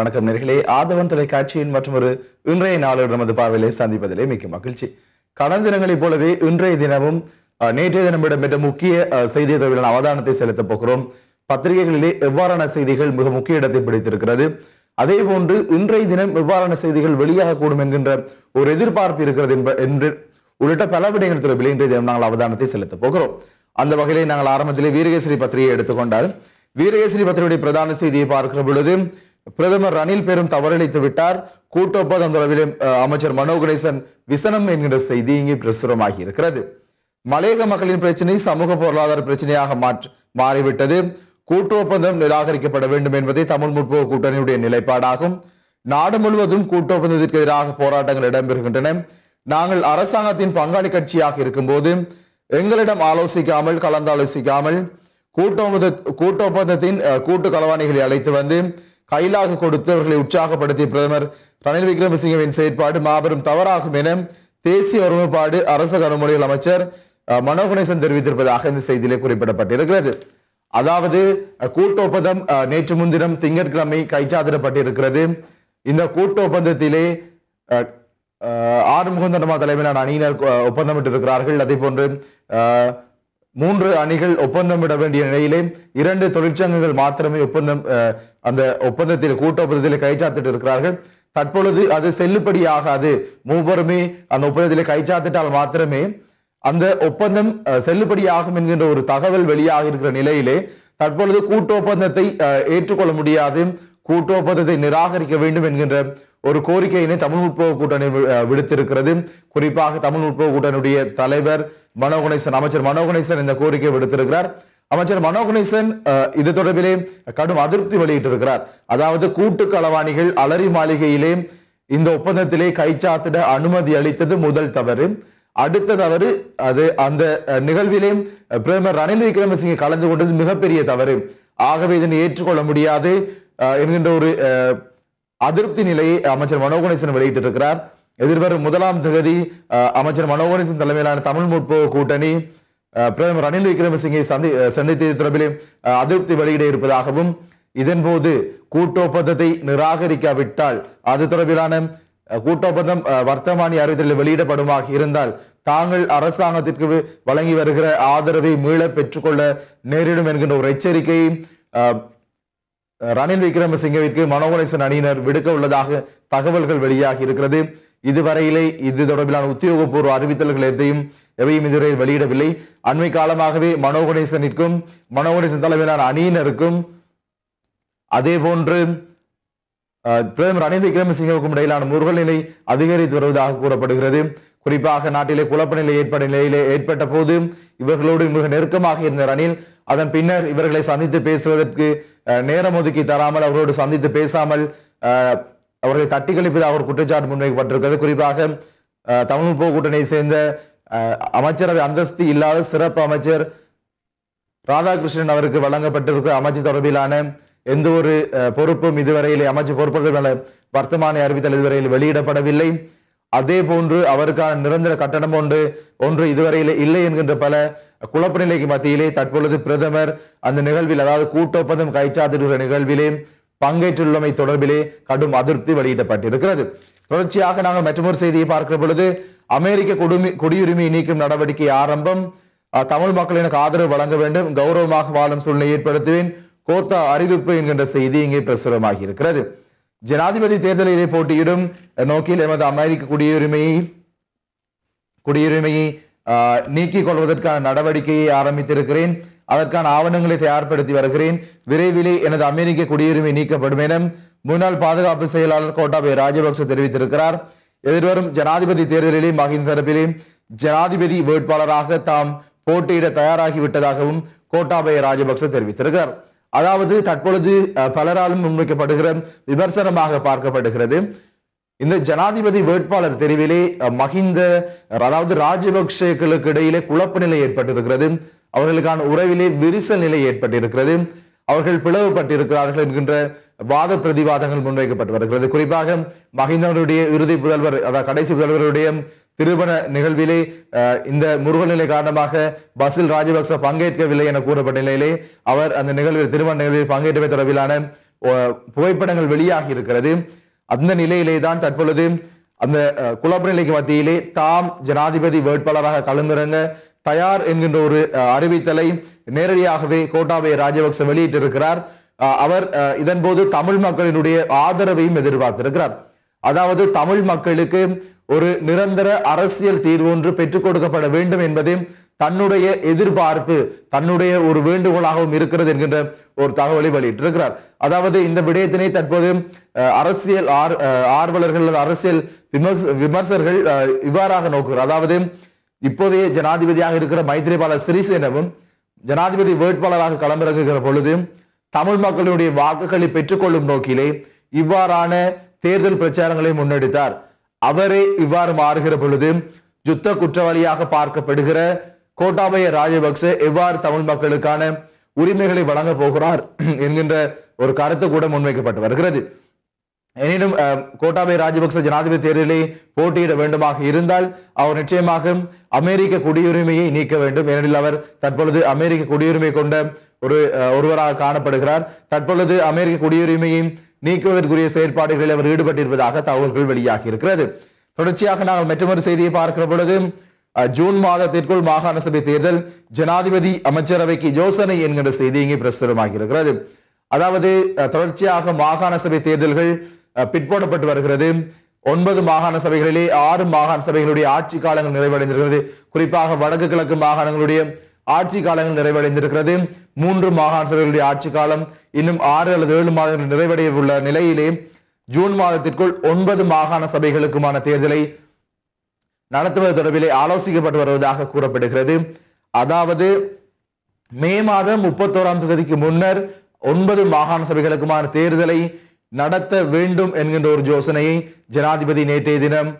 வணக்கம் நேர்களே. ஆதவன் தொலைக்காட்சியின் மற்றும் ஒரு இன்றைய நாளோடு நமது பார்வையிலே சந்திப்பதிலே மிக்க மகிழ்ச்சி. கடந்த தினங்களைப் போலவே இன்றைய தினமும் நேற்றைய தினம் இடம்பெற்ற முக்கிய செய்தி தொடர்பிலான அவதானத்தை செலுத்தப் போகிறோம். பத்திரிகைகளிலே எவ்வாறான செய்திகள் மிக முக்கிய இடத்தை பிடித்திருக்கிறது. அதே போன்று இன்றைய தினம் எவ்வாறான செய்திகள் வெளியாகக்கூடும் என்கின்ற ஒரு எதிர்பார்ப்பு இருக்கிறது என்று உள்ளிட்ட பல விடயங்கள் தொடர்பில் இன்றைய தினம் நாங்கள் அவதானத்தை செலுத்தப் போகிறோம். அந்த வகையிலே நாங்கள் ஆரம்பத்திலே வீரகேசரி பத்திரிகையை எடுத்துக்கொண்டால் வீரகேசரி பத்திரிகையுடைய பிரதான செய்தியை பார்க்கிற பொழுது பிரதமர் ரணில் பெரும் தவறளித்து விட்டார். கூட்டொப்பந்தம் தொடர்பிலே அமைச்சர் மனோ கணேசன் விசனம் என்கின்ற செய்தி இங்கே பிரசுரமாகி இருக்கிறது. மலையக மக்களின் பிரச்சனை சமூக பொருளாதார பிரச்சனையாக மாற்று மாறிவிட்டது. கூட்டு ஒப்பந்தம் நிராகரிக்கப்பட வேண்டும் என்பதே தமிழ் முற்போக்கு கூட்டணியுடைய நிலைப்பாடாகும். நாடு முழுவதும் கூட்டு ஒப்பந்தத்திற்கு எதிராக போராட்டங்கள் இடம்பெறுகின்றன. நாங்கள் அரசாங்கத்தின் பங்காளி கட்சியாக இருக்கும்போது எங்களிடம் ஆலோசிக்காமல் கலந்தாலோசிக்காமல் கூட்டொப்பந்த கூட்டொப்பந்தத்தின் கூட்டு களவாணிகளை அழைத்து வந்து கைலாக கொடுத்து அவர்களை உற்சாகப்படுத்திய பிரதமர் ரணில் விக்ரமசிங்கவின் செயற்பாடு மாபெரும் தவறாகும் என தேசிய ஒருமைப்பாடு அரசு கருமொழிகள் அமைச்சர் மனோகணேசன் தெரிவித்திருப்பதாக இந்த செய்தியிலே குறிப்பிடப்பட்டிருக்கிறது. அதாவது அஹ், கூட்டு ஒப்பந்தம் நேற்று முன்தினம் திங்கட்கிழமை கைச்சாத்திடப்பட்டிருக்கிறது. இந்த கூட்டு ஒப்பந்தத்திலே அஹ், தலைமையிலான அணியினர் ஒப்பந்தமிட்டிருக்கிறார்கள். அதே போன்று மூன்று அணிகள் ஒப்பந்தமிட வேண்டிய நிலையிலே இரண்டு தொழிற்சங்கங்கள் மாத்திரமே ஒப்பந்தம் அந்த ஒப்பந்தத்தில் கூட்ட ஒப்பந்தத்தில் கைச்சாத்திட்டு இருக்கிறார்கள். தற்பொழுது அது செல்லுபடியாகாது. மூவருமே அந்த ஒப்பந்தத்தில் கைச்சாத்திட்டால் மாத்திரமே அந்த ஒப்பந்தம் அஹ், செல்லுபடியாகும் என்கின்ற ஒரு தகவல் வெளியாக இருக்கிற நிலையிலே தற்பொழுது கூட்டு ஒப்பந்தத்தை ஏற்றுக்கொள்ள முடியாது. கூட்டு ஒப்பந்தத்தை நிராகரிக்க வேண்டும் என்கின்ற ஒரு கோரிக்கையினை தமிழ் முற்போக்கு கூட்டணி விடுத்திருக்கிறது. குறிப்பாக தமிழ் முற்போக்கு கூட்டணியுடைய தலைவர் மனோகணேசன் அமைச்சர் மனோகணேசன் இந்த கோரிக்கை விடுத்திருக்கிறார். அமைச்சர் மனோகணேசன் இது தொடர்பிலே கடும் அதிருப்தி வெளியிட்டிருக்கிறார். அதாவது கூட்டு களவாணிகள் அலரி மாளிகையிலே இந்த ஒப்பந்தத்திலே கைச்சாத்திட அனுமதி அளித்தது முதல் தவறு. அடுத்த தவறு அது அந்த அஹ், நிகழ்விலே பிரதமர் ரணில் விக்ரமசிங்க கலந்து கொண்டது மிகப்பெரிய தவறு. ஆகவே இதனை ஏற்றுக்கொள்ள முடியாது. என்கின்ற ஒரு அதிருப்தி நிலையை அமைச்சர் மனோகணேசன் வெளியிட்டிருக்கிறார். எதிர்வரும் முதலாம் தகுதி அமைச்சர் மனோகணேசன் தலைமையிலான தமிழ் முற்போக்கு கூட்டணி பிரதமர் ரணில் விக்ரமசிங்கை சந்தி சந்தித்த சந்தித்தது தொடர்பிலே அதிருப்தி வெளியிட இருப்பதாகவும் இதன்போது கூட்டொப்பந்தத்தை நிராகரிக்காவிட்டால் அது தொடர்பிலான அஹ், கூட்டொப்பந்தம் வர்த்தமானி அறிவித்தலில் வெளியிடப்படுமாக இருந்தால் தாங்கள் அரசாங்கத்திற்கு வழங்கி வருகிற ஆதரவை மீள பெற்றுக்கொள்ள நேரிடும் என்கின்ற ஒரு எச்சரிக்கையை ரணில் விக்ரமசிங்கவிற்கு மனோகணேசன் அணியினர் விடுக்க உள்ளதாக தகவல்கள் வெளியாகி இருக்கிறது. இதுவரையிலே இது தொடர்பிலான உத்தியோகபூர்வ அறிவித்தல்கள் எதையும் எவையும் இதுவரை வெளியிடவில்லை. அண்மை காலமாகவே மனோகணேசனிற்கும் மனோகணேசன் தலைமையிலான அணியினருக்கும் அதே போன்று பிரதமர் ரணில் விக்ரமசிங்கவுக்கும் இடையிலான முருகல் நிலை அதிகரித்து வருவதாக கூறப்படுகிறது. குறிப்பாக நாட்டிலே குழப்ப நிலை ஏற்பட்ட நிலையிலே ஏற்பட்ட போது இவர்களோடு மிக நெருக்கமாக இருந்த ரணில் அதன் பின்னர் இவர்களை சந்தித்து பேசுவதற்கு நேரம் ஒதுக்கி தராமல் அவர்களோடு சந்தித்து பேசாமல் அவர்களை தட்டி கழிப்பதாக ஒரு குற்றச்சாட்டு முன்வைக்கப்பட்டிருக்கிறது. குறிப்பாக தமிழ் போ கூட்டணியை சேர்ந்த அமைச்சரவை அந்தஸ்து இல்லாத சிறப்பு அமைச்சர் ராதாகிருஷ்ணன் அவருக்கு வழங்கப்பட்டிருக்கிற அமைச்சு தொடர்பிலான எந்த ஒரு பொறுப்பும் இதுவரையிலே அமைச்சு பொறுப்பதற்கான வர்த்தமானி அறிவித்தல் இதுவரையில் வெளியிடப்படவில்லை. அதே போன்று அவருக்கான நிரந்தர கட்டணம் ஒன்று ஒன்று இதுவரையிலே இல்லை என்கின்ற பல குழப்ப நிலைக்கு மத்தியிலே தற்பொழுது பிரதமர் அந்த நிகழ்வில் அதாவது கூட்டொப்பந்தம் கைச்சாத்திடுகிற நிகழ்விலே பங்கேற்றுள்ளமை தொடர்பிலே கடும் அதிருப்தி வெளியிடப்பட்டிருக்கிறது. தொடர்ச்சியாக நாங்கள் மற்றொரு செய்தியை பார்க்கிற பொழுது அமெரிக்க குடிமி குடியுரிமை நீக்கும் நடவடிக்கை ஆரம்பம் தமிழ் மக்கள் எனக்கு ஆதரவு வழங்க வேண்டும் கௌரவமாக வாழும் சூழ்நிலை ஏற்படுத்துவேன். கோத்தா அறிவிப்பு என்கின்ற செய்தி இங்கே பிரசுரமாகி இருக்கிறது ஜனாதிபதி தேர்தலிலே போட்டியிடும் நோக்கில் எமது அமெரிக்க குடியுரிமையை குடியுரிமையை நீக்கிக் கொள்வதற்கான நடவடிக்கையை ஆரம்பித்திருக்கிறேன். அதற்கான ஆவணங்களை தயார்படுத்தி வருகிறேன். விரைவிலே எனது அமெரிக்க குடியுரிமை நீக்கப்படும் என முன்னாள் பாதுகாப்பு செயலாளர் கோட்டாபய ராஜபக்ச தெரிவித்திருக்கிறார். எதிர்வரும் ஜனாதிபதி தேர்தலிலே மகிந்த தரப்பிலே ஜனாதிபதி வேட்பாளராக தாம் போட்டியிட தயாராகிவிட்டதாகவும் கோட்டாபய ராஜபக்ச தெரிவித்திருக்கிறார். அதாவது தற்பொழுது பலராலும் முன்வைக்கப்படுகிற விமர்சனமாக பார்க்கப்படுகிறது. இந்த ஜனாதிபதி வேட்பாளர் தெரிவிலே மஹிந்த அதாவது ராஜபக்சேக்களுக்கு இடையிலே குழப்ப நிலை ஏற்பட்டிருக்கிறது. அவர்களுக்கான உறவிலே விரிசல் நிலை ஏற்பட்டிருக்கிறது. அவர்கள் பிளவுபட்டிருக்கிறார்கள் என்கின்ற வாத பிரதிவாதங்கள் முன்வைக்கப்பட்டு வருகிறது. குறிப்பாக மஹிந்தனுடைய இறுதி புதல்வர் அதாவது கடைசி புதல்வருடைய திருமண நிகழ்விலே இந்த முருகநிலை காரணமாக பசில் ராஜபக்ச பங்கேற்கவில்லை என கூறப்பட்ட நிலையிலே அவர் அந்த நிகழ்வில் திருமண நிகழ்வில் பங்கேற்றமை தொடர்பிலான புகைப்படங்கள் வெளியாகி இருக்கிறது. அந்த நிலையிலே தான் தற்பொழுது அந்த குழப்ப நிலைக்கு மத்தியிலே தாம் ஜனாதிபதி வேட்பாளராக களமிறங்க தயார் என்கின்ற ஒரு அஹ், அறிவித்தலை நேரடியாகவே கோட்டாபய ராஜபக்ச வெளியிட்டிருக்கிறார். அஹ், அவர் அஹ், இதன்போது தமிழ் மக்களினுடைய ஆதரவையும் எதிர்பார்த்திருக்கிறார். அதாவது தமிழ் மக்களுக்கு ஒரு நிரந்தர அரசியல் தீர்வு ஒன்று பெற்றுக் கொடுக்கப்பட வேண்டும் என்பதே தன்னுடைய எதிர்பார்ப்பு தன்னுடைய ஒரு வேண்டுகோளாகவும் இருக்கிறது என்கின்ற ஒரு தகவலை வெளியிட்டிருக்கிறார். அதாவது இந்த விடயத்தினை தற்போது அரசியல் ஆர் ஆர்வலர்கள் அல்லது அரசியல் விமர்ச விமர்சகர்கள் இவ்வாறாக நோக்குகிறார். அதாவது இப்போதைய ஜனாதிபதியாக இருக்கிற மைத்திரிபால சிறிசேனவும் ஜனாதிபதி வேட்பாளராக களமிறங்குகிற பொழுது தமிழ் மக்களுடைய வாக்குகளை பெற்றுக்கொள்ளும் நோக்கிலே இவ்வாறான தேர்தல் பிரச்சாரங்களை முன்னெடுத்தார். அவரே இவ்வாறு மாறுகிற பொழுது யுத்த குற்றவாளியாக பார்க்கப்படுகிற கோட்டாபய ராஜபக்ச எவ்வாறு தமிழ் மக்களுக்கான உரிமைகளை வழங்க போகிறார் என்கின்ற ஒரு கருத்து கூட முன்வைக்கப்பட்டு வருகிறது. எனினும் கோட்டாபய ராஜபக்ச ஜனாதிபதி தேர்தலில் போட்டியிட வேண்டுமாக இருந்தால் அவர் நிச்சயமாக அமெரிக்க குடியுரிமையை நீக்க வேண்டும். ஏனெனில் அவர் தற்பொழுது அமெரிக்க குடியுரிமை கொண்ட ஒரு ஒருவராக காணப்படுகிறார். தற்பொழுது அமெரிக்க குடியுரிமையை நீக்குவதற்குரிய செயற்பாடுகளில் அவர் ஈடுபட்டிருப்பதாக தகவல்கள் வெளியாகி இருக்கிறது. தொடர்ச்சியாக நாங்கள் மற்றொரு செய்தியை பார்க்கிற பொழுது ஜூன் மாதத்திற்குள் மாகாண சபை தேர்தல் ஜனாதிபதி அமைச்சரவைக்கு யோசனை என்கின்ற செய்தி இங்கே பிரசுரமாகி இருக்கிறது. அதாவது தொடர்ச்சியாக மாகாண சபை தேர்தல்கள் பிற்போடப்பட்டு வருகிறது. ஒன்பது மாகாண சபைகளிலே ஆறு மாகாண சபைகளுடைய ஆட்சி காலங்கள் நிறைவடைந்திருக்கிறது. குறிப்பாக வடக்கு கிழக்கு மாகாணங்களுடைய ஆட்சி காலங்கள் நிறைவடைந்திருக்கிறது. மூன்று மாகாண சபைகளுடைய ஆட்சி காலம் இன்னும் ஆறு அல்லது ஏழு மாதங்கள் நிறைவடைய உள்ள நிலையிலே ஜூன் மாதத்திற்குள் ஒன்பது மாகாண சபைகளுக்குமான தேர்தலை நடத்துவது தொடர்பிலே ஆலோசிக்கப்பட்டு வருவதாக கூறப்படுகிறது. அதாவது மே மாதம் முப்பத்தோராம் தேதிக்கு முன்னர் ஒன்பது மாகாண சபைகளுக்குமான தேர்தலை நடத்த வேண்டும் என்கின்ற ஒரு யோசனையை ஜனாதிபதி நேற்றைய தினம்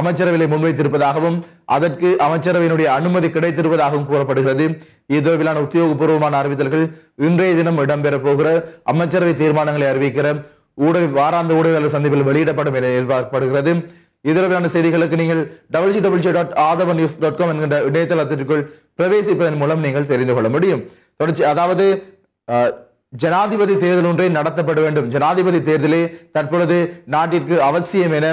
அமைச்சரவையிலே முன்வைத்திருப்பதாகவும் அதற்கு அமைச்சரவையினுடைய அனுமதி கிடைத்திருப்பதாகவும் கூறப்படுகிறது. இது தொடர்பிலான உத்தியோகபூர்வமான அறிவித்தல்கள் இன்றைய தினம் இடம்பெற போகிற அமைச்சரவை தீர்மானங்களை அறிவிக்கிற ஊடக வாராந்த ஊடகங்கள் சந்திப்பில் வெளியிடப்படும் என எதிர்பார்க்கப்படுகிறது. இது செய்திகளுக்கு நீங்கள் W W dot Athavan news dot com என்கின்ற இணையதளத்திற்குள் பிரவேசிப்பதன் மூலம் நீங்கள் தெரிந்து கொள்ள முடியும். தொடர்ச்சி அதாவது ஜனாதிபதி தேர்தல் ஒன்றை நடத்தப்பட வேண்டும். ஜனாதிபதி தேர்தலே தற்பொழுது நாட்டிற்கு அவசியம் என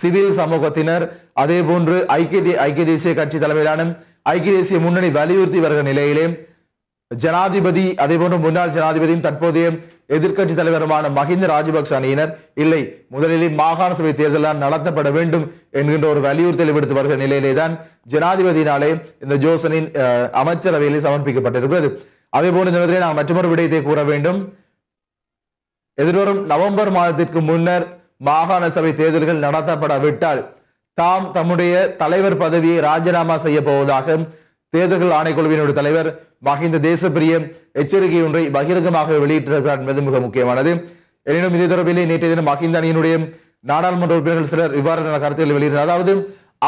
சிவில் சமூகத்தினர் அதே போன்று ஐக்கிய ஐக்கிய தேசிய கட்சி தலைமையிலான ஐக்கிய தேசிய முன்னணி வலியுறுத்தி வருகிற நிலையிலே ஜனாதிபதி அதே போன்று முன்னாள் ஜனாதிபதியும் தற்போதைய எதிர்க்கட்சி தலைவருமான மஹிந்த ராஜபக்ஷ அணியினர் இல்லை. முதலில் மாகாண சபை தேர்தல் தான் நடத்தப்பட வேண்டும் என்கின்ற ஒரு வலியுறுத்தலை விடுத்து வருகிற நிலையிலே தான் ஜனாதிபதியினாலே இந்த ஜோசனின் அமைச்சரவையிலே சமர்ப்பிக்கப்பட்டிருக்கிறது. அதே போல இந்த நேரத்தில் நான் மற்றொரு விடயத்தை கூற வேண்டும். எதிர்வரும் நவம்பர் மாதத்திற்கு முன்னர் மாகாண சபை தேர்தல்கள் நடத்தப்படாவிட்டால் தாம் தம்முடைய தலைவர் பதவியை ராஜினாமா செய்ய போவதாக தேர்தல்கள் ஆணைக்குழுவினுடைய தலைவர் மஹிந்த தேசப்பிரிய எச்சரிக்கை ஒன்றை பகிரங்கமாக வெளியிட்டிருக்கிறார் என்பது மிக முக்கியமானது. எனினும் இது தொடர்பிலே நேற்றைய தினம் மஹிந்த அணியினுடைய நாடாளுமன்ற உறுப்பினர்கள் சிலர் இவ்வாறான கருத்துக்களை வெளியிட்டார். அதாவது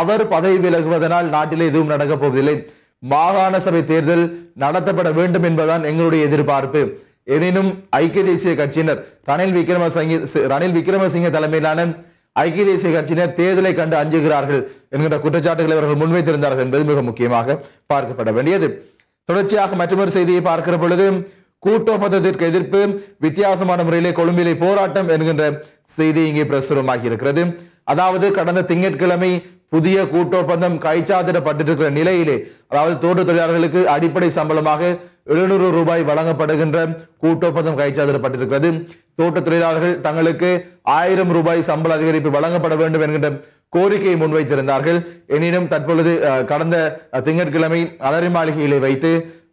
அவர் பதவி விலகுவதனால் நாட்டிலே எதுவும் நடக்கப் போவதில்லை. மாகாண சபை தேர்தல் நடத்தப்பட வேண்டும் என்பதுதான் எங்களுடைய எதிர்பார்ப்பு. எனினும் ஐக்கிய தேசிய கட்சியினர் ரணில் விக்ரமசிங்க ரணில் விக்ரமசிங்க தலைமையிலான ஐக்கிய தேசிய கட்சியினர் தேர்தலை கண்டு அஞ்சுகிறார்கள் என்கின்ற குற்றச்சாட்டுகளை அவர்கள் முன்வைத்திருந்தார்கள் என்பது மிக முக்கியமாக பார்க்கப்பட வேண்டியது. தொடர்ச்சியாக மற்றொரு செய்தியை பார்க்கிற பொழுது கூட்டோப்பந்தத்திற்கு எதிர்ப்பு வித்தியாசமான முறையிலே கொழும்பிலே போராட்டம் என்கின்ற செய்தி இங்கே பிரசுரமாகி இருக்கிறது. அதாவது கடந்த திங்கட்கிழமை புதிய கூட்டொப்பந்தம் கைச்சாத்திடப்பட்டிருக்கிற நிலையிலே அதாவது தோட்ட தொழிலாளர்களுக்கு அடிப்படை சம்பளமாக எழுநூறு ரூபாய் வழங்கப்படுகின்ற கூட்டொப்பந்தம் கைச்சாத்திடப்பட்டிருக்கிறது. தோட்ட தொழிலாளர்கள் தங்களுக்கு ஆயிரம் ரூபாய் சம்பள அதிகரிப்பு வழங்கப்பட வேண்டும் என்கின்ற கோரிக்கையை முன்வைத்திருந்தார்கள். எனினும் தற்பொழுது கடந்த திங்கட்கிழமை அலரி மாளிகையிலே வைத்து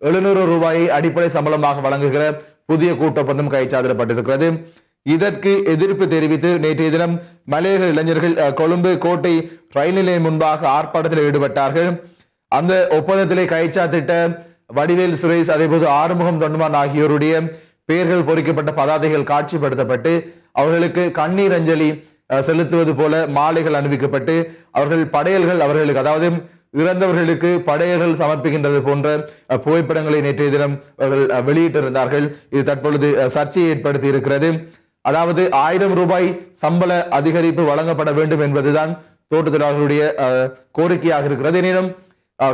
எழுநூறு ரூபாயை அடிப்படை சம்பளமாக வழங்குகிற புதிய கூட்டொப்பந்தம் கைச்சாத்திடப்பட்டிருக்கிறது. இதற்கு எதிர்ப்பு தெரிவித்து நேற்றைய தினம் மலையக இளைஞர்கள் கொழும்பு கோட்டை ரயில் நிலையம் முன்பாக ஆர்ப்பாட்டத்தில் ஈடுபட்டார்கள். அந்த ஒப்பந்தத்திலே கைச்சாத்திட்ட வடிவேல் சுரேஷ் அதேபோது ஆறுமுகம் தொண்டுமான் ஆகியோருடைய பெயர்கள் பொறிக்கப்பட்ட பதாதைகள் காட்சிப்படுத்தப்பட்டு அவர்களுக்கு கண்ணீர் அஞ்சலி செலுத்துவது போல மாலைகள் அணிவிக்கப்பட்டு அவர்கள் படையல்கள் அவர்களுக்கு அதாவது இறந்தவர்களுக்கு படையல்கள் சமர்ப்பிக்கின்றது போன்ற புகைப்படங்களை நேற்றைய தினம் அவர்கள் வெளியிட்டிருந்தார்கள். இது தற்பொழுது சர்ச்சையை ஏற்படுத்தி இருக்கிறது அதாவது ஆயிரம் ரூபாய் சம்பள அதிகரிப்பு வழங்கப்பட வேண்டும் என்பதுதான் தோட்டத்தொழிலாளர்களுடைய கோரிக்கையாக இருக்கிறது. எனினும்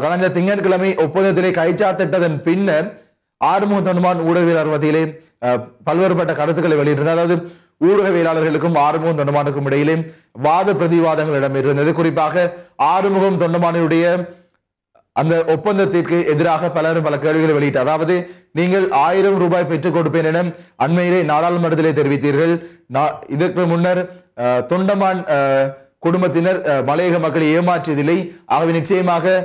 கடந்த திங்கட்கிழமை ஒப்பந்தத்திலே கைச்சாத்திட்டதன் பின்னர் ஆறுமுக தொண்டமான் ஊடகவியலாளர் மத்தியிலே பல்வேறுபட்ட கருத்துக்களை வெளியிட்டிருந்தது அதாவது ஊடகவியலாளர்களுக்கும் ஆறுமுகம் தொண்டமானுக்கும் இடையிலே வாத பிரதிவாதங்கள் இடம்பெற்றிருந்தது. குறிப்பாக ஆறுமுகம் தொண்டமானுடைய அந்த ஒப்பந்தத்திற்கு எதிராக பலரும் பல கேள்விகளை வெளியிட்டார். அதாவது நீங்கள் ஆயிரம் ரூபாய் பெற்றுக் கொடுப்பேன் என அண்மையிலே நாடாளுமன்றத்திலே தெரிவித்தீர்கள். இதற்கு முன்னர் தொண்டமான் குடும்பத்தினர் மலையக மக்களை ஏமாற்றியதில்லை. ஆகவே நிச்சயமாக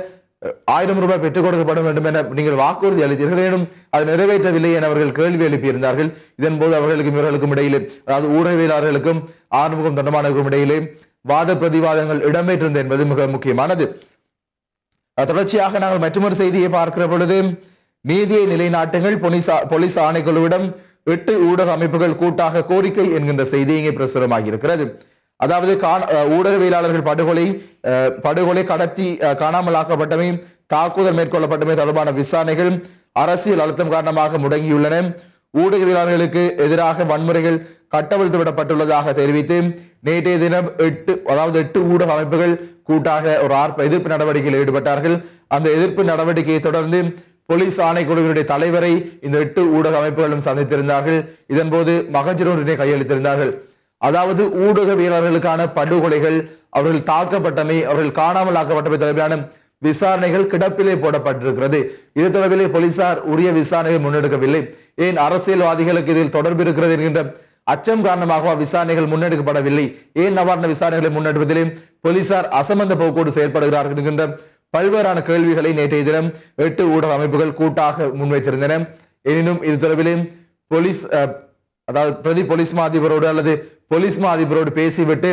ஆயிரம் ரூபாய் பெற்றுக் கொடுக்கப்பட வேண்டும் என நீங்கள் வாக்குறுதி அளித்தீர்கள். எனும் அது நிறைவேற்றவில்லை என அவர்கள் கேள்வி எழுப்பியிருந்தார்கள். இதன் போது அவர்களுக்கும் இவர்களுக்கும் இடையிலே அதாவது ஊடகவியலாளர்களுக்கும் ஆறுமுகம் தொண்டமானவர்களுக்கும் இடையிலே வாத பிரதிவாதங்கள் இடம்பெற்றிருந்தது என்பது மிக முக்கியமானது. தொடர்ச்சியாக நாங்கள் மற்றொரு செய்தியை பார்க்கிற பொழுது நீதியை நிலைநாட்டுங்கள் போலீஸ் போலீஸ் ஆணைக்குழுவிடம் எட்டு ஊடக அமைப்புகள் கூட்டாக கோரிக்கை என்கின்ற செய்தி இங்கே பிரசுரமாகி இருக்கிறது. அதாவது காண- ஊடகவியலாளர்கள் படுகொலை படுகொலை கடத்தி அஹ், காணாமலாக்கப்பட்டமை தாக்குதல் மேற்கொள்ளப்பட்டமை தொடர்பான விசாரணைகள் அரசியல் அழுத்தம் காரணமாக முடங்கியுள்ளன. ஊடகவியலாளர்களுக்கு எதிராக வன்முறைகள் கட்டவிழ்த்து விடப்பட்டுள்ளதாக தெரிவித்து நேற்றைய தினம் எட்டு அதாவது எட்டு ஊடக அமைப்புகள் கூட்டாக ஒரு ஆர்ப்ப எதிர்ப்பு நடவடிக்கையில் ஈடுபட்டார்கள். அந்த எதிர்ப்பு நடவடிக்கையை தொடர்ந்து போலீஸ் ஆணைக்குழுவினுடைய தலைவரை இந்த எட்டு ஊடக அமைப்புகளும் சந்தித்திருந்தார்கள். இதன்போது போது ஒன்றினை கையளித்திருந்தார்கள். அதாவது ஊடகவியலாளர்களுக்கான படுகொலைகள் அவர்கள் தாக்கப்பட்டமை அவர்கள் காணாமல் ஆக்கப்பட்டமை தொடர்பான விசாரணைகள் கிடப்பிலே போடப்பட்டிருக்கிறது. இது தொடர்பிலே போலீசார் உரிய விசாரணைகள் முன்னெடுக்கவில்லை. ஏன் அரசியல்வாதிகளுக்கு இதில் தொடர்பு இருக்கிறது என்கின்ற அச்சம் காரணமாக விசாரணைகள் முன்னெடுக்கப்படவில்லை? ஏன் நவாரண விசாரணைகளை முன்னெடுப்பதிலே போலீசார் அசமந்த போக்கோடு செயற்படுகிறார்கள் என்கின்ற பல்வேறான கேள்விகளை நேற்றைய தினம் எட்டு ஊடக அமைப்புகள் கூட்டாக முன்வைத்திருந்தன. எனினும் இது தொடர்பிலே போலீஸ் அதாவது பிரதி போலீஸ் மா அதிபரோடு அல்லது போலீஸ் மா அதிபரோடு பேசிவிட்டு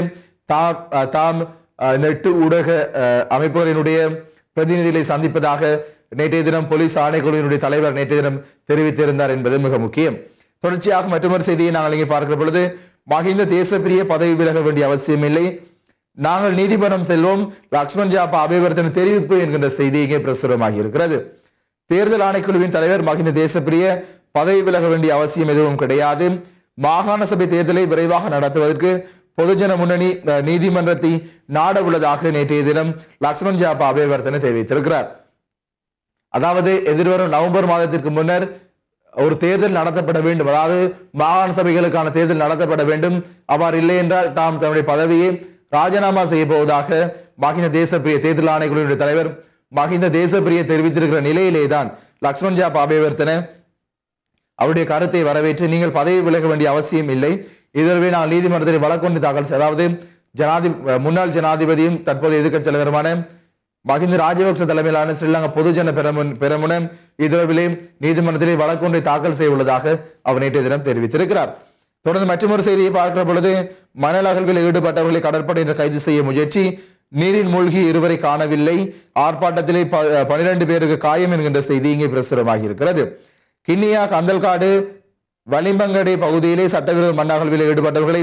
தாம் தாம் நெட்டு இந்த எட்டு ஊடக அமைப்புகளினுடைய பிரதிநிதிகளை சந்திப்பதாக நேற்றைய தினம் போலீஸ் ஆணைக்குழுவினுடைய தலைவர் நேற்றைய தினம் தெரிவித்திருந்தார் என்பது மிக முக்கியம். தொடர்ச்சியாக மற்றொரு செய்தியை நாங்கள் இங்கே பார்க்கிற பொழுது மகிந்த தேசப்பிரிய பதவி விலக வேண்டிய அவசியமில்லை. நாங்கள் நீதிமன்றம் செல்வோம். லக்ஷ்மண் ஜாப்பா அபிவர்த்தன தெரிவிப்பு என்கின்ற செய்தி இங்கே பிரசுரமாகி இருக்கிறது. தேர்தல் ஆணைக்குழுவின் தலைவர் மகிந்த தேசப்பிரிய பதவி விலக வேண்டிய அவசியம் எதுவும் கிடையாது. மாகாண சபை தேர்தலை விரைவாக நடத்துவதற்கு பொதுஜன முன்னணி அஹ், நீதிமன்றத்தை நாட உள்ளதாக நேற்றைய தினம் லக்ஷ்மண் ஜாபா அபிவர்த்தனை தெரிவித்திருக்கிறார். அதாவது எதிர்வரும் நவம்பர் மாதத்திற்கு முன்னர் ஒரு தேர்தல் நடத்தப்பட வேண்டும். அதாவது மாகாண சபைகளுக்கான தேர்தல் நடத்தப்பட வேண்டும். அவர் இல்லை என்றால் தாம் தன்னுடைய பதவியை ராஜினாமா செய்ய போவதாக மகிந்த தேசப்பிரிய தேர்தல் ஆணைக்குழுவினுடைய தலைவர் மகிந்த தேசப்பிரிய தெரிவித்திருக்கிற நிலையிலே தான் லக்ஷ்மண் ஜா பாபேவர்த்தன அவருடைய கருத்தை வரவேற்று நீங்கள் பதவி விலக வேண்டிய அவசியம் இல்லை. இதற்கு நான் நீதிமன்றத்தில் வழக்கொண்டு தாக்கல் அதாவது ஜனாதி முன்னாள் ஜனாதிபதியும் தற்போது எதிர்க்கட்சி தலைவருமான மகிந்த ராஜபக்ச தலைமையிலான ஸ்ரீலங்கா பொதுஜன பெரமுன் பெரமுன இதரவிலே நீதிமன்றத்திலே வழக்கொன்றை தாக்கல் செய்ய உள்ளதாக அவர் நேற்றைய தினம் தெரிவித்திருக்கிறார். தொடர்ந்து மற்றொரு செய்தியை பார்க்கிற பொழுது மணல் அகழ்வில் ஈடுபட்டவர்களை கடற்படையினர் கைது செய்ய முயற்சி நீரில் மூழ்கி இருவரை காணவில்லை ஆர்ப்பாட்டத்திலே ப- பனிரெண்டு பேருக்கு காயம் என்கின்ற செய்தி இங்கே பிரசுரமாகி இருக்கிறது. கிண்ணியா கந்தல்காடு வலிம்பங்கடை பகுதியிலே சட்டவிரோத மண் ஈடுபட்டவர்களை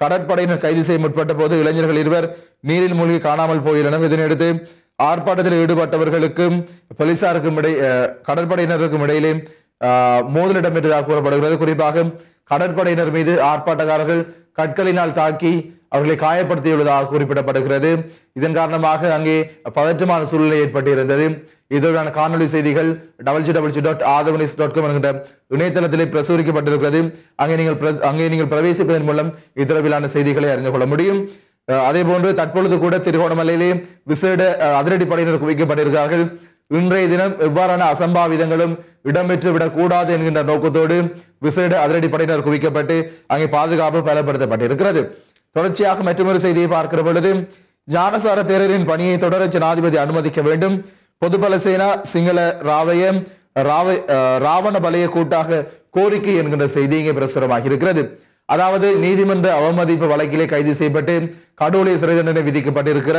கடற்படையினர் கைது செய்ய முற்பட்ட போது இளைஞர்கள் இருவர் நீரில் மூழ்கி காணாமல் போயுள்ளனர். இதனையடுத்து ஆர்ப்பாட்டத்தில் ஈடுபட்டவர்களுக்கும் போலீசாருக்கும் இடையே கடற்படையினருக்கும் இடையிலே மோதலிடம் மோதல் இடம்பெற்றதாக கூறப்படுகிறது. குறிப்பாக கடற்படையினர் மீது ஆர்ப்பாட்டக்காரர்கள் கற்களினால் தாக்கி அவர்களை காயப்படுத்தியுள்ளதாக குறிப்பிடப்படுகிறது. இதன் காரணமாக அங்கே பதற்றமான சூழ்நிலை ஏற்பட்டிருந்தது. இதற்கான காணொளி செய்திகள் W W dot Athavan news dot com என்கிற இணையதளத்திலே பிரசுரிக்கப்பட்டிருக்கிறது. அங்கே நீங்கள் பிரஸ்- அங்கே நீங்கள் பிரவேசிப்பதன் மூலம் இத்தரவிலான செய்திகளை அறிந்து கொள்ள முடியும். அதே போன்று தற்பொழுது கூட திருகோணமலையிலே விசேட அதிரடி அதிரடிப்படையினர் குவிக்கப்பட்டிருக்கிறார்கள். இன்றைய தினம் எவ்வாறான அசம்பாவிதங்களும் இடம்பெற்று விடக்கூடாது என்கின்ற நோக்கத்தோடு விசேட அதிரடிப்படையினர் குவிக்கப்பட்டு அங்கே பாதுகாப்பு பலப்படுத்தப்பட்டிருக்கிறது. தொடர்ச்சியாக மற்றொரு செய்தியை பார்க்கிற பொழுது ஞானசார தேரரின் பணியை தொடர ஜனாதிபதி அனுமதிக்க வேண்டும். பொதுபல சேனா சிங்கள ராவய ராவ ராவண பலைய கூட்டாக கோரிக்கை என்கின்ற செய்தி இங்கே பிரசுரமாகி இருக்கிறது அதாவது நீதிமன்ற அவமதிப்பு வழக்கிலே கைது செய்யப்பட்டு கடவுளை சிறை தண்டனை விதிக்கப்பட்டிருக்கிற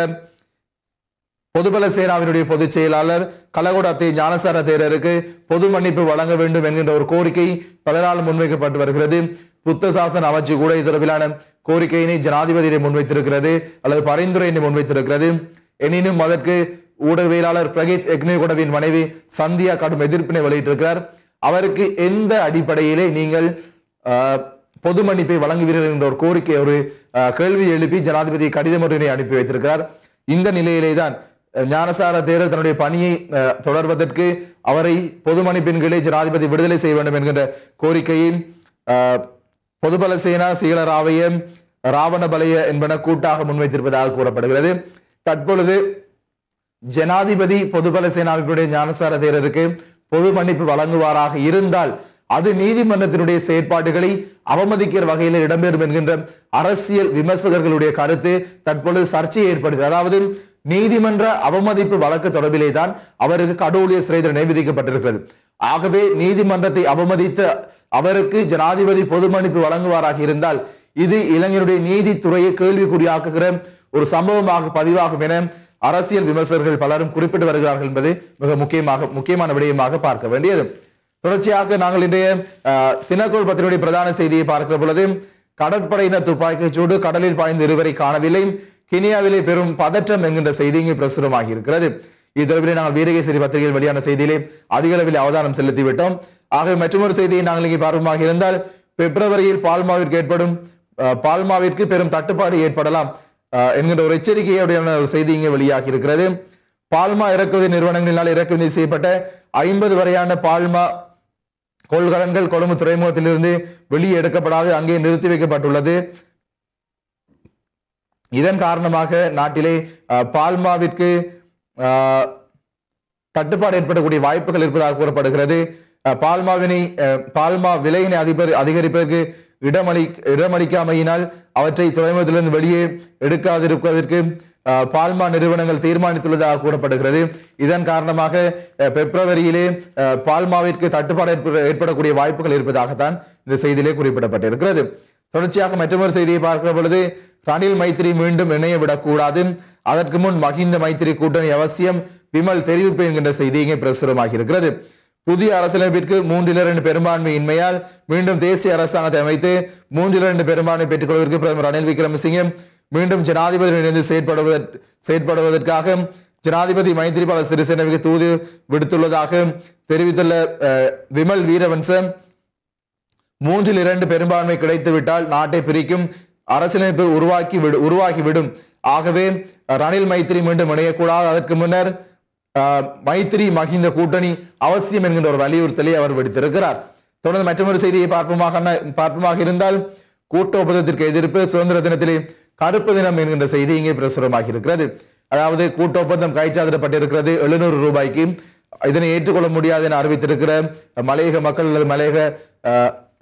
பொதுபல சேனாவினுடைய பொதுச் செயலாளர் கலகோடத்தை ஞானசார தேரருக்கு பொது மன்னிப்பு வழங்க வேண்டும் என்கின்ற ஒரு கோரிக்கை பலரால் முன்வைக்கப்பட்டு வருகிறது. புத்த சாசன அமைச்சு கூட இது தொடர்பிலான கோரிக்கையினை ஜனாதிபதியை முன்வைத்திருக்கிறது அல்லது பரிந்துரையினை முன்வைத்திருக்கிறது. எனினும் அதற்கு ஊடகவியலாளர் பிரகீத் எக்னிகுடவின் மனைவி சந்தியா கடும் எதிர்ப்பினை வெளியிட்டிருக்கிறார். அவருக்கு எந்த அடிப்படையிலே நீங்கள் பொது மன்னிப்பை வழங்குவீர்கள் என்ற ஒரு கோரிக்கை ஒரு கேள்வி எழுப்பி ஜனாதிபதி கடிதம் ஒன்றினை அனுப்பி வைத்திருக்கிறார். இந்த நிலையிலே தான் ஞானசார தேரர் தன்னுடைய பணியை தொடர்வதற்கு அவரை பொது மன்னிப்பின் கீழே ஜனாதிபதி விடுதலை செய்ய வேண்டும் என்கின்ற கோரிக்கையை பொதுபல சேனா சீலராவைய ராவணபலய என்பன கூட்டாக முன்வைத்திருப்பதாக கூறப்படுகிறது. தற்பொழுது ஜனாதிபதி பொதுபல சேனாவினுடைய ஞானசார தேரருக்கு பொது மன்னிப்பு வழங்குவாராக இருந்தால் அது நீதிமன்றத்தினுடைய செயற்பாடுகளை அவமதிக்கிற வகையில் இடம்பெறும் என்கின்ற அரசியல் விமர்சகர்களுடைய கருத்து தற்பொழுது சர்ச்சையை ஏற்படுத்தி அதாவது நீதிமன்ற அவமதிப்பு வழக்கு தொடர்பிலே தான் அவருக்கு கடவுளிய சிறை தண்டனை விதிக்கப்பட்டிருக்கிறது. ஆகவே நீதிமன்றத்தை அவமதித்த அவருக்கு ஜனாதிபதி பொது மன்னிப்பு வழங்குவாராக இருந்தால் இது இளைஞருடைய நீதித்துறையை கேள்விக்குறியாக்குகிற ஒரு சம்பவமாக பதிவாகும் என அரசியல் விமர்சகர்கள் பலரும் குறிப்பிட்டு வருகிறார்கள் என்பது மிக முக்கியமாக முக்கியமான விடயமாக பார்க்க வேண்டியது. தொடர்ச்சியாக நாங்கள் இன்றைய அஹ், பத்திரிகை பத்திரிகையுடைய பிரதான செய்தியை பார்க்கிற பொழுது கடற்படையினர் துப்பாக்கிச் சூடு கடலில் பாய்ந்த இருவரை காணவில்லை. கினியாவிலே பெரும் பதற்றம் என்கின்ற செய்தி இங்கே பிரசுரமாகி இருக்கிறது. இது தொடர்பிலே நாங்கள் வீரகேசரி பத்திரிகையில் வெளியான செய்தியிலே அதிக அளவில் அவதானம் செலுத்திவிட்டோம். ஆகவே மற்றொரு செய்தியை நாங்கள் இங்கே பார்ப்பமாக இருந்தால் பிப்ரவரியில் பால்மாவிற்கு ஏற்படும் பால்மாவிற்கு பெரும் தட்டுப்பாடு ஏற்படலாம் என்கின்ற ஒரு எச்சரிக்கையுடைய ஒரு செய்தி இங்கே வெளியாகி இருக்கிறது. பால்மா இறக்குமதி நிறுவனங்களினால் இறக்குமதி செய்யப்பட்ட ஐம்பது வரையான பால்மா கொள்கலன்கள் கொழும்பு துறைமுகத்திலிருந்து வெளியே எடுக்கப்படாது அங்கே நிறுத்தி வைக்கப்பட்டுள்ளது. இதன் காரணமாக நாட்டிலே பால்மாவிற்கு தட்டுப்பாடு ஏற்படக்கூடிய வாய்ப்புகள் இருப்பதாக கூறப்படுகிறது. பால்மாவினை பால்மா விலையினை அதிபர் அதிகரிப்பதற்கு இடமளி இடமளிக்காமையினால் அவற்றை துறைமுகத்திலிருந்து வெளியே எடுக்காதிருப்பதற்கு பால்மா நிறுவனங்கள் தீர்மானித்துள்ளதாக கூறப்படுகிறது. இதன் காரணமாக பிப்ரவரியிலே பால்மாவிற்கு தட்டுப்பாடு ஏற்பட- ஏற்படக்கூடிய வாய்ப்புகள் இருப்பதாகத்தான் இந்த செய்தியிலே குறிப்பிடப்பட்டிருக்கிறது. தொடர்ச்சியாக மற்றொரு செய்தியை பார்க்கிற பொழுது ரணில் மைத்திரி மீண்டும் இணைய விடக்கூடாது. அதற்கு முன் மஹிந்த மைத்திரி கூட்டணி அவசியம். விமல் தெரிவிப்பு என்கின்ற செய்தி இங்கே பிரசுரமாகி இருக்கிறது புதிய அரசியலமைப்பிற்கு மூன்றில் இரண்டு பெரும்பான்மை இன்மையால் மீண்டும் தேசிய அரசாங்கத்தை அமைத்து மூன்றில் இரண்டு பெரும்பான்மை பெற்றுக் கொள்வதற்கு பிரதமர் ரணில் விக்ரமசிங்கம் மீண்டும் ஜனாதிபதி இணைந்து செயற்படுவதற்காக ஜனாதிபதி மைத்திரிபால சிறிசேனவிற்கு தூது விடுத்துள்ளதாக தெரிவித்துள்ள விமல் வீரவன்ச மூன்றில் இரண்டு பெரும்பான்மை கிடைத்துவிட்டால் நாட்டை பிரிக்கும் அரசியலமைப்பு உருவாக்கி விடு உருவாகிவிடும். ஆகவே ரணில் மைத்திரி மீண்டும் இணையக்கூடாது. அதற்கு முன்னர் மைத்திரி மகிந்த கூட்டணி அவசியம் என்கின்ற ஒரு வலியுறுத்தலை அவர் விடுத்திருக்கிறார். தொடர்ந்து மற்றொரு செய்தியை பார்ப்போமாக பார்ப்போமாக இருந்தால் கூட்ட ஒப்பந்தத்திற்கு எதிர்ப்பு சுதந்திர தினத்திலே கருப்பு தினம் என்கின்ற செய்தி இங்கே பிரசுரமாகி இருக்கிறது. அதாவது கூட்டு ஒப்பந்தம் கைச்சாதிடப்பட்டிருக்கிறது எழுநூறு ரூபாய்க்கு. இதனை ஏற்றுக்கொள்ள முடியாது என அறிவித்திருக்கிற மலையக மக்கள் அல்லது மலையக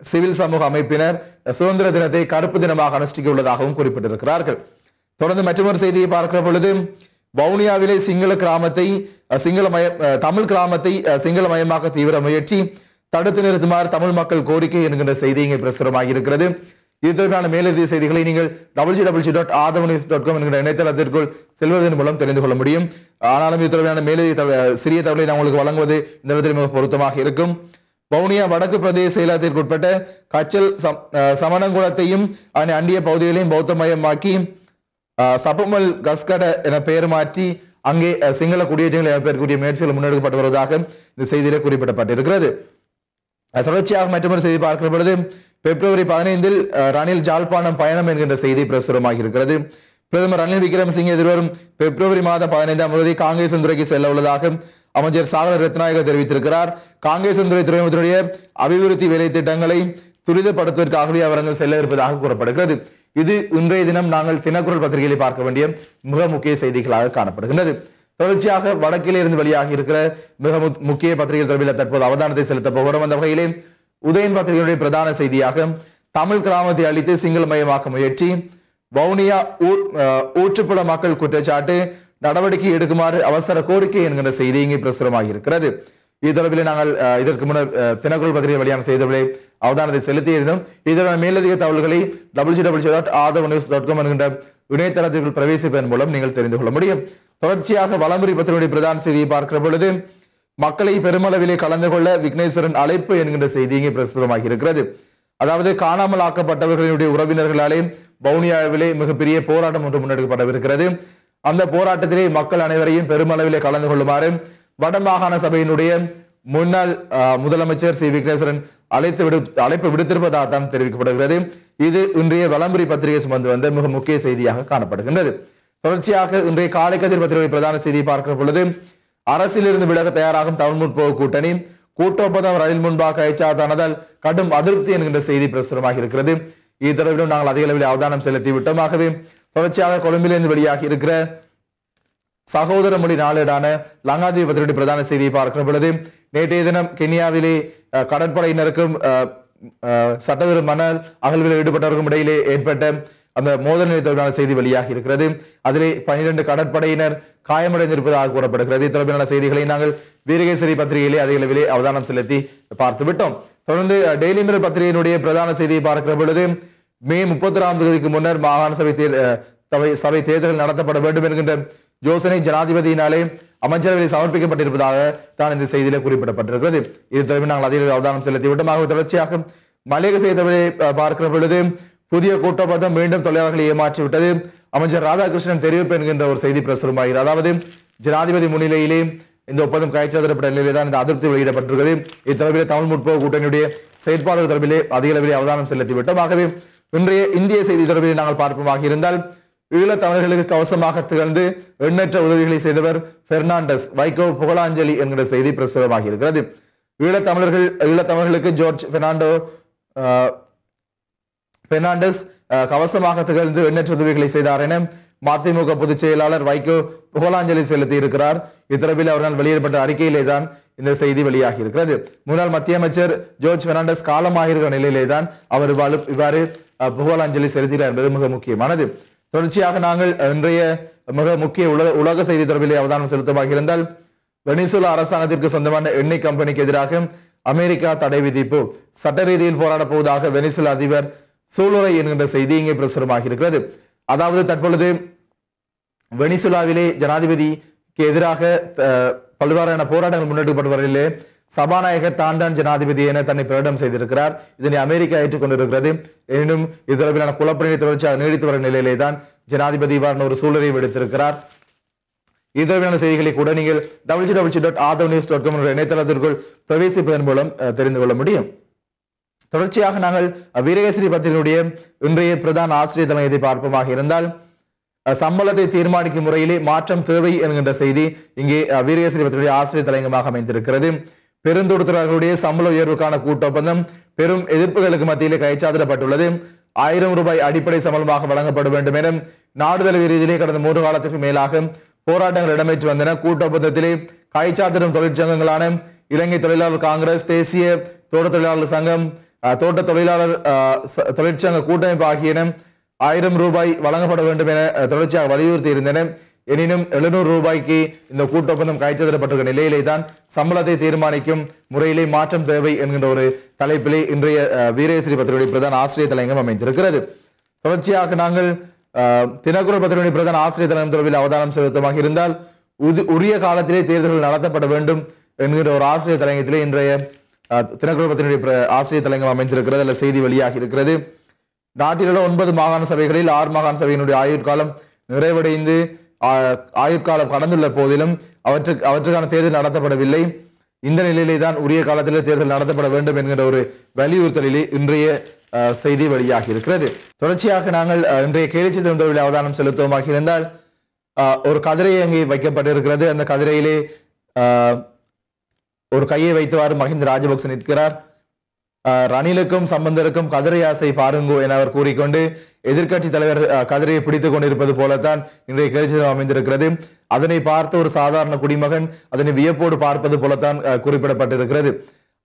சிவில் சமூக அமைப்பினர் சுதந்திர தினத்தை கருப்பு தினமாக அனுஷ்டிக்க உள்ளதாகவும் குறிப்பிட்டிருக்கிறார்கள். தொடர்ந்து மற்றொரு செய்தியை பார்க்கிற பொழுது வவுனியாவிலே சிங்கள கிராமத்தை சிங்கள மய தமிழ் கிராமத்தை சிங்கள மயமாக தீவிர முயற்சி தடுத்து நிறுத்துமாறு தமிழ் மக்கள் கோரிக்கை என்கின்ற செய்தி இங்கே பிரசுரமாகி இருக்கிறது. இது தொடர்பான மேலதிக செய்திகளை நீங்கள் W W dot Athavan news dot com என்கிற இணையதளத்திற்குள் செல்வதன் மூலம் தெரிந்து கொள்ள முடியும். ஆனாலும் இது தொடர்பான மேலதிக சிறிய தகவலை நான் உங்களுக்கு வழங்குவது இந்த இடத்தில் மிக பொருத்தமாக இருக்கும். வவுனியா வடக்கு பிரதேச செயலகத்திற்கு உட்பட்ட கச்சல் சம்- அஹ் சமணங்குளத்தையும் அதனை அண்டிய பகுதிகளையும் பௌத்தமயமாக்கி அஹ், சபமல் கஸ்கட என பெயர் மாற்றி அங்கே சிங்கள குடியேற்றங்களை அமைப்பதற்குரிய முயற்சிகள் முன்னெடுக்கப்பட்டு வருவதாக இந்த செய்தியில குறிப்பிடப்பட்டிருக்கிறது. தொடர்ச்சியாக மற்றொரு செய்தி பார்க்கிற பொழுது பிப்ரவரி பதினைந்தில் ரணில் ஜாழ்ப்பாணம் பயணம் என்கின்ற செய்தி பிரசுரமாகி இருக்கிறது. பிரதமர் ரணில் விக்ரமசிங்கே எதிர்வரும் பிப்ரவரி மாதம் பதினைந்தாம் தேதி காங்கிரஸ் துறைக்கு செல்ல உள்ளதாக அமைச்சர் சாகர ரத்நாயகர் தெரிவித்திருக்கிறார். காங்கிரஸ் துறை துறைமுகத்தினுடைய அபிவிருத்தி வேலை திட்டங்களை துரிதப்படுத்துவதற்காகவே அவர்கள் செல்ல இருப்பதாக கூறப்படுகிறது. இது இன்றைய தினம் நாங்கள் தினக்குரல் பத்திரிகைகளை பார்க்க வேண்டிய மிக முக்கிய செய்திகளாக காணப்படுகின்றது. தொடர்ச்சியாக வடக்கிலே இருந்து வெளியாகி இருக்கிற மிக முக்கிய பத்திரிகை தொடர்பில் தற்போது அவதானத்தை செலுத்த போகிறோம். அந்த வகையிலே உதயன் பத்திரிகையுடைய பிரதான செய்தியாக தமிழ் கிராமத்தை அழித்து சிங்களமயமாக்க முயற்சி. வவுனியா ஊர் ஊற்றுப்புற மக்கள் குற்றச்சாட்டு. நடவடிக்கை எடுக்குமாறு அவசர கோரிக்கை என்கின்ற செய்தி இங்கே பிரசுரமாக இருக்கிறது. இது தொடர்பில் நாங்கள் இதற்கு முன்னர் தினக்குள் பத்திரிகை வெளியான செய்திகளை அவதானத்தை செலுத்தியிருந்தோம் இதோட மேலதிக தகவல்களை W W dot Athavan news dot com என்கின்ற இணையதளத்திற்குள் பிரவேசிப்பதன் மூலம் நீங்கள் தெரிந்து கொள்ள முடியும். தொடர்ச்சியாக வலமுறை பத்திரிகையுடைய பிரதான செய்தியை பார்க்கிற பொழுது மக்களை பெருமளவிலே கலந்து கொள்ள விக்னேஸ்வரன் அழைப்பு என்கின்ற செய்தி இங்கே பிரசுரமாகி இருக்கிறது அதாவது காணாமல் ஆக்கப்பட்டவர்களுடைய உறவினர்களாலே வவுனியாவிலே மிகப்பெரிய போராட்டம் ஒன்று முன்னெடுக்கப்படவிருக்கிறது. அந்த போராட்டத்திலே மக்கள் அனைவரையும் பெருமளவிலே கலந்து கொள்ளுமாறு வடமாகாண சபையினுடைய முன்னாள் ஆஹ், முதலமைச்சர் சி. விக்னேஸ்வரன் அழைத்து விடு அழைப்பு விடுத்திருப்பதாக தான் தெரிவிக்கப்படுகிறது. இது இன்றைய வலம்புரி பத்திரிகை சுமந்து வந்த மிக முக்கிய செய்தியாக காணப்படுகின்றது. தொடர்ச்சியாக இன்றைய காலை கதிர் பத்திரிகை பிரதான செய்தியை பார்க்கிற பொழுது அரசிலிருந்து விலக தயாராகும் தமிழ் முற்போக்கு கூட்டணி. கூட்டொப்பந்தம் ரயில் முன்பாக அயச்சாதானதால் கடும் அதிருப்தி என்கின்ற செய்தி பிரசுரமாக இருக்கிறது. இது நாங்கள் அதிக அளவில் அவதானம் செலுத்தி விட்டோம். ஆகவே தொடர்ச்சியாக கொழும்பிலிருந்து வெளியாகி இருக்கிற சகோதர மொழி நாளேடான லங்காதீப பத்திரிகை பிரதான செய்தியை பார்க்கிற பொழுது நேற்றைய தினம் கென்யாவிலே கடற்படையினருக்கும் சட்டவிரு மணல் அகழ்வில் ஈடுபட்டவருக்கும் இடையிலே ஏற்பட்ட அந்த மோதல் நிலை செய்தி வெளியாகி இருக்கிறது. அதிலே பனிரெண்டு கடற்படையினர் காயமடைந்திருப்பதாக கூறப்படுகிறது. இது தொடர்பான செய்திகளை நாங்கள் வீரகேசரி பத்திரிகையிலே அதிக அளவிலே அவதானம் செலுத்தி பார்த்து விட்டோம் தொடர்ந்து டெய்லி மிரர் பத்திரிகையினுடைய பிரதான செய்தியை பார்க்கிற பொழுது மே முப்பத்தி தேதிக்கு முன்னர் மாகாண சபை தேர்தல் சபை சபை தேர்தல் நடத்தப்பட வேண்டும் என்கின்ற யோசனை ஜனாதிபதியினாலே அமைச்சரவையில் சமர்ப்பிக்கப்பட்டிருப்பதாக தான் இந்த செய்தியில குறிப்பிடப்பட்டிருக்கிறது. இது தொடர்பில் நாங்கள் அதிக அவதானம் செலுத்திவிட்டோம் ஆகவே தொடர்ச்சியாக மலையக செய்தி பார்க்கிற பொழுது புதிய கூட்டப்பதம் மீண்டும் தொழிலாளர்களை ஏமாற்றிவிட்டது. அமைச்சர் ராதாகிருஷ்ணன் தெரிவிப்பு என்கின்ற ஒரு செய்தி பிரசுரமாகிறது அதாவது ஜனாதிபதி முன்னிலையிலே இந்த ஒப்பந்தம் கைச்சாதிடப்பட்ட நிலையிலே தான் இந்த அதிருப்தி வெளியிடப்பட்டிருக்கிறது. இத்தொடர்பிலே தமிழ் முற்போக்கு கூட்டணியுடைய செயற்பாளர் தொடர்பிலே அதிக அளவிலே அவதானம் செலுத்திவிட்டோம். ஆகவே இன்றைய இந்திய செய்தி தொடர்பிலே நாங்கள் பார்ப்போமாக இருந்தால் ஈழத் தமிழர்களுக்கு கவசமாக திகழ்ந்து எண்ணற்ற உதவிகளை செய்தவர் பெர்னாண்டஸ் வைகோ புகழாஞ்சலி என்கிற செய்தி பிரசுரமாகி இருக்கிறது. ஈழத் தமிழர்கள் ஈழத் தமிழர்களுக்கு ஜோர்ஜ் பெர்னாண்டோ ஆஹ், பெர்னாண்டஸ் கவசமாக திகழ்ந்து எண்ணற்ற உதவிகளை செய்தார் என மதிமுக பொதுச் செயலாளர் வைகோ புகழாஞ்சலி செலுத்தி இருக்கிறார் இத்தரப்பில் அவரால் வெளியிடப்பட்ட அறிக்கையிலே தான் இந்த செய்தி வெளியாகி இருக்கிறது முன்னாள் மத்திய அமைச்சர் ஜோர்ஜ் பெர்னாண்டஸ் காலமாகியிருக்கிற நிலையிலே தான் அவர் இவ்வாறு இவ்வாறு புகழாஞ்சலி செலுத்தினார் என்பது மிக முக்கியமானது. தொடர்ச்சியாக நாங்கள் இன்றைய மிக முக்கிய உலக உலக செய்தி தொடர்பிலே அவதானம் செலுத்தமாக இருந்தால் வெனிசுலா அரசாங்கத்திற்கு சொந்தமான எண்ணெய் கம்பெனிக்கு எதிராக அமெரிக்கா தடை விதிப்பு சட்ட ரீதியில் போராடப் போவதாக வெனிசுலா அதிபர் சூளுரை என்கின்ற செய்தி இங்கே பிரசுரமாக இருக்கிறது. அதாவது தற்பொழுது வெனிசுலாவிலே ஜனாதிபதிக்கு எதிராக பல்வேறான போராட்டங்கள் முன்னெடுக்கப்பட்டு வரையிலே சபாநாயகர் தாண்டான் ஜனாதிபதி என தன்னை பிரகடனம் செய்திருக்கிறார். இதனை அமெரிக்கா ஏற்றுக்கொண்டிருக்கிறது. எனினும் இது தொடர்பிலான குழப்பநிலை தொடர்ச்சியாக நீடித்து வரும் நிலையிலே தான் ஜனாதிபதி இவ்வாறான ஒரு சூழலை விடுத்திருக்கிறார். இது தொடர்பான செய்திகளை கூட நீங்கள் W W dot Athavan news dot com என்ற இணையதளத்திற்குள் பிரவேசிப்பதன் மூலம் தெரிந்து கொள்ள முடியும். தொடர்ச்சியாக நாங்கள் வீரகேசரி பத்திரிகையுடைய இன்றைய பிரதான ஆசிரியர் தலையத்தை பார்ப்போமாக இருந்தால் சம்பளத்தை தீர்மானிக்கும் முறையிலே மாற்றம் தேவை என்கின்ற செய்தி இங்கே வீரகேசரி பத்திரிகையுடைய ஆசிரியர் தலைங்கமாக அமைந்திருக்கிறது. பெருந்தொடுத்தர்களுடைய சம்பள உயர்வுக்கான கூட்டொப்பந்தம் பெரும் எதிர்ப்புகளுக்கு மத்தியிலே கைச்சாத்திடப்பட்டுள்ளது. ஆயிரம் ரூபாய் அடிப்படை சம்பளமாக வழங்கப்பட வேண்டும் என நாடுதல் ரீதியிலே கடந்த மூன்று காலத்திற்கு மேலாக போராட்டங்கள் இடம்பெற்று வந்தன. கூட்டொப்பந்தத்திலே கைச்சாத்திடும் தொழிற்சங்கங்களான இலங்கை தொழிலாளர் காங்கிரஸ் தேசிய தோட்ட தொழிலாளர் சங்கம் தோட்ட தொழிலாளர் தொழிற்சங்க கூட்டமைப்பு ஆகியன ஆயிரம் ரூபாய் வழங்கப்பட வேண்டும் என தொடர்ச்சியாக வலியுறுத்தி இருந்தன எனினும் எழுநூறு ரூபாய்க்கு இந்த கூட்டொப்பந்தம் கைச்சதிடப்பட்டிருக்க நிலையிலே தான் சம்பளத்தை தீர்மானிக்கும் முறையிலே மாற்றம் தேவை என்கின்ற ஒரு தலைப்பிலே இன்றைய வீரேஸ்வரி பத்திரிகை பிரதான ஆசிரியர் தலையங்கம் அமைந்திருக்கிறது. தொடர்ச்சியாக நாங்கள் அஹ், தினக்குரல் பத்திரிகை பிரதான ஆசிரியர் தலையம் தொடர்பில் அவதானம் செலுத்தமாக இருந்தால் உது- உரிய காலத்திலே தேர்தல்கள் நடத்தப்பட வேண்டும் என்கின்ற ஒரு ஆசிரியர் தலையங்கத்திலே இன்றைய அஹ், ஆசிரியர் தலையங்கம் அமைந்திருக்கிறது. அதில் செய்தி வெளியாகி இருக்கிறது. நாட்டிலுள்ள ஒன்பது மாகாண சபைகளில் ஆறு மாகாண சபையினுடைய ஆயுட்காலம் நிறைவடைந்து ஆ- ஆயுட்காலம் கடந்துள்ள போதிலும் அவற்றுக்கு அவற்றுக்கான தேர்தல் நடத்தப்படவில்லை. இந்த நிலையிலே தான் உரிய காலத்தில் தேர்தல் நடத்தப்பட வேண்டும் என்கிற ஒரு வலியுறுத்தலிலே இன்றைய செய்தி வெளியாகி இருக்கிறது. தொடர்ச்சியாக நாங்கள் அஹ், இன்றைய கேலிச்சித்திரம் தொடர்பில் அவதானம் செலுத்துவோமாக இருந்தால் ஒரு கதிரை அங்கே வைக்கப்பட்டிருக்கிறது. அந்த கதிரையிலே ஒரு கையை வைத்தவாறு மஹிந்த ராஜபக்ச நிற்கிறார். ரணிலுக்கும் சம்பந்தருக்கும் கதிரை ஆசை பாருங்கோ என அவர் கூறிக்கொண்டு எதிர்க்கட்சி தலைவர் கதிரையை பிடித்துக் கொண்டிருப்பது போலத்தான் இன்றைய கேள்வி அமைந்திருக்கிறது. அதனை பார்த்த ஒரு சாதாரண குடிமகன் அதனை வியப்போடு பார்ப்பது போலத்தான் குறிப்பிடப்பட்டிருக்கிறது.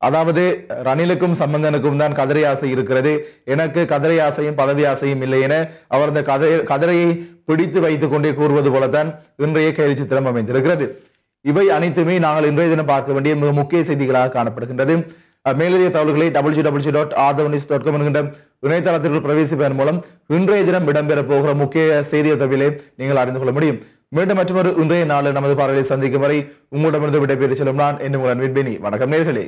அதாவது ரணிலுக்கும் சம்பந்தனுக்கும் தான் கதிரை ஆசை இருக்கிறது. எனக்கு கதிரை ஆசையும் பதவி ஆசையும் இல்லை என அவர் அந்த கதை கதிரையை பிடித்து வைத்துக் கொண்டே கூறுவது போலத்தான் இன்றைய கேள்வி சித்திரம் அமைந்திருக்கிறது. இவை அனைத்துமே நாங்கள் இன்றைய தினம் பார்க்க வேண்டிய மிக முக்கிய செய்திகளாக காணப்படுகின்றது. மேலதிக தகவல்களை W W dot Athavan news dot com என்கின்ற இணையதளத்திற்குள் பிரவேசிப்பதன் மூலம் இன்றைய தினம் இடம்பெற போகிற முக்கிய செய்தி தவிலே நீங்கள் அறிந்து கொள்ள முடியும். மீண்டும் மற்றொரு இன்றைய நாளில் நமது பார்வையை சந்திக்கும் வரை உங்களிடமிருந்து விடைபெற்று செல்லும் நான் என்னும் உங்கள் அன்பின் பெனி வணக்கம் நேர்களே.